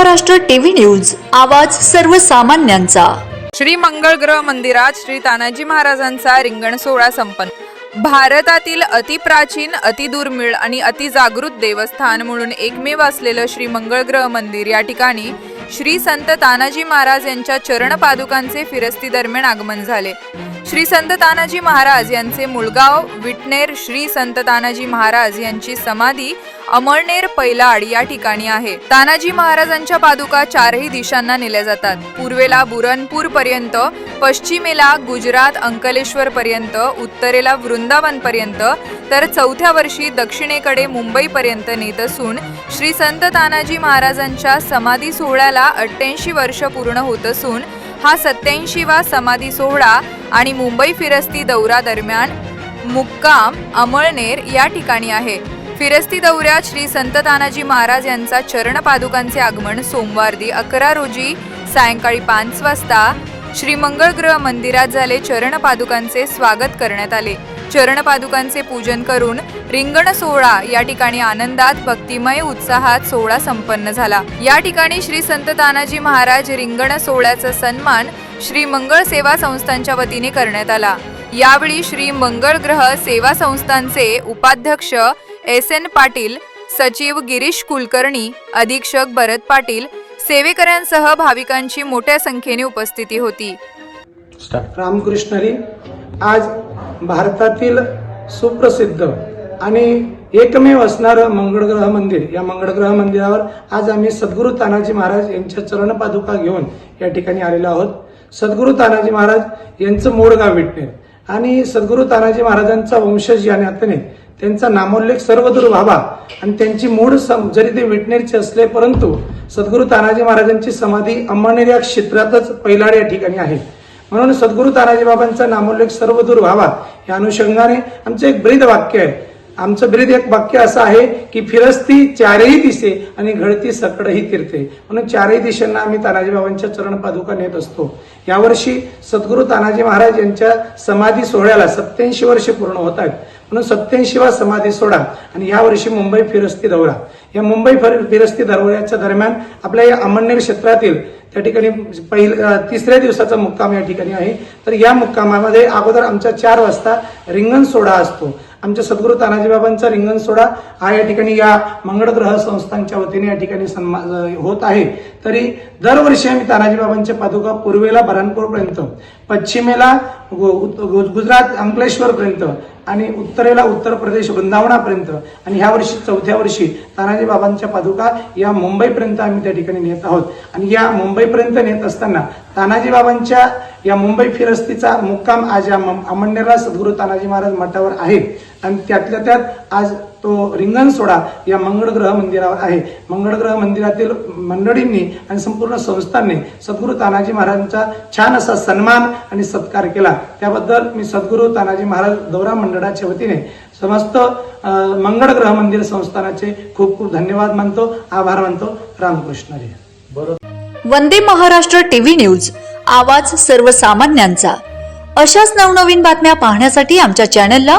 Maharashtra TV news आवाज सर्वसामान्यांचा. श्री मंगळग्रह मंदिरात श्री तानाजी महाराजांचा रिंगण सोहळा संपन्न. भारतातील अतिप्राचीन अतिदुर्मिळ आणि अतिजागृत देवस्थान म्हणून एकमेव असलेलं श्री मंगळग्रह मंदिर या ठिकाणी श्री संत तानाजी महाराज यांच्या चरण पादुकांचे फिरस्ती दरम्यान आगमन झाले. श्री संत तानाजी महाराज यांचे मुळगाव विटनेर श्री संत तानाजी महाराज यांची समाधी अमळनेर पैलाड या ठिकाणी आहे. तानाजी महाराजांच्या पादुका चारही दिशांना नेल्या जातात. पूर्वेला बुरनपूर पर्यंत पश्चिमेला गुजरात अंकलेश्वर पर्यंत उत्तरेला वृंदावन पर्यंत तर चौथ्या वर्षी दक्षिणेकडे मुंबई पर्यंत नेत असून श्री संत तानाजी महाराजांच्या समाधी सोहळ्याला अठ्ठ्याऐंशी वर्ष पूर्ण होत असून हा सत्याऐंशीवा समाधी सोहळा आणि मुंबई फिरस्ती दौरा दरम्यान मुक्काम अमळनेर या ठिकाणी आहे. फिरस्ती दौऱ्यात श्री संत तानाजी महाराज यांचा चरण पादुकांचे आगमन सोमवार दि अकरा रोजी सायंकाळी पाच वाजता श्री मंगळग्रह मंदिरात झाले चरण पादुकांचे स्वागत करण्यात आले. चरण पादुकांचे पूजन करून रिंगण सोहळा या ठिकाणी आनंदात भक्तिमय उत्साहात सोहळा संपन्न झाला. या ठिकाणी श्री संत तानाजी महाराज रिंगण सोहळ्याचा सन्मान श्री मंगळ सेवा संस्थांच्या वतीने करण्यात आला. यावेळी श्री मंगळग्रह सेवा संस्थांचे उपाध्यक्ष एस एन पाटील सचिव गिरीश कुलकर्णी अधीक्षक भरत पाटील सेवेकऱ्यांसह भाविकांची मोठ्या संख्येने उपस्थिती होती. रामकृष्ण हरी आज भारतातील सुप्रसिद्ध आणि एकमेव असणारं मंगळग्रह मंदिर या मंगळग्रह मंदिरावर आज आम्ही सद्गुरू तानाजी महाराज यांच्या चरणपादुका घेऊन या ठिकाणी आलेलो आहोत. सद्गुरू तानाजी महाराज यांचं मूळ गाव विटणे आणि सद्गुरू तानाजी महाराजांचा वंशज या नात्याने त्यांचा नामोल्लेख सर्वदूर व्हावा आणि त्यांची मूळ सम- जरी ते विटनेरचे असले परंतु सद्गुरू तानाजी महाराजांची समाधी अंमळनेर या क्षेत्रातच पैलाड या ठिकाणी आहे. म्हणून सद्गुरू तानाजी बाबांचा नामोल्लेख सर्वदूर व्हावा या अनुषंगाने आमचं एक ब्रीद वाक्य आहे. आमचं ब्रीद एक वाक्य असं आहे की फिरस्ती चारही दिसे आणि घडती सकडही तिरते म्हणून चारही दिशांना आम्ही तानाजी बाबांच्या चरण पादुका नेत असतो. यावर्षी सद्गुरू तानाजी महाराज यांच्या समाधी सोहळ्याला सत्याऐंशी वर्षे पूर्ण होत आहेत. म्हणून सत्याऐंशीवा समाधी सोडा आणि यावर्षी मुंबई फिरस्ती दौरा. या मुंबई फिरस्ती दौऱ्याच्या दरम्यान आपल्या या अमळनेर क्षेत्रातील त्या ठिकाणी पहिल्या तिसऱ्या दिवसाचा मुक्काम या ठिकाणी आहे. तर या मुक्कामामध्ये अगोदर आमच्या चार वाजता रिंगण सोडा असतो. आमच्या सद्गुरू तानाजी बाबांचा रिंगण सोडा हा या ठिकाणी या मंगळग्रह संस्थांच्या वतीने या ठिकाणी सन्मान होत आहे. तरी दरवर्षी आम्ही तानाजीबाबांच्या पादुका पूर्वेला बरानपूरपर्यंत पश्चिमेला गु- गुजरात अंकलेश्वरपर्यंत आणि उत्तरेला उत्तर प्रदेश वृंदावनापर्यंत. आणि ह्या वर्षी चौथ्या वर्षी तानाजी बाबांच्या पादुका या मुंबईपर्यंत आम्ही त्या ठिकाणी नेत आहोत. आणि या मुंबईपर्यंत नेत असताना तानाजी बाबांच्या या मुंबई फिरस्तीचा मुक्काम आज या अमंडेरा सद्गुरू तानाजी महाराज मठावर आहे. आणि त्यातल्या त्यात आज तो रिंगण सोहळा या मंगळग्रह मंदिरावर आहे. मंगळग्रह मंदिरातील मंडळींनी आणि संपूर्ण संस्थांनी सद्गुरू तानाजी महाराजांचा छान असा सन्मान आणि सत्कार केला. त्याबद्दल मी सद्गुरू तानाजी महाराज दौरा मंडळाच्या वतीने समस्त मंगळग्रह मंदिर संस्थानाचे खूप खूप धन्यवाद मानतो आभार मानतो. रामकृष्ण हरी वंदे महाराष्ट्र टीव्ही न्यूज आवाज सर्वसामान्यांचा. अशाच नवनवीन बातम्या पाहण्यासाठी आमच्या चॅनलला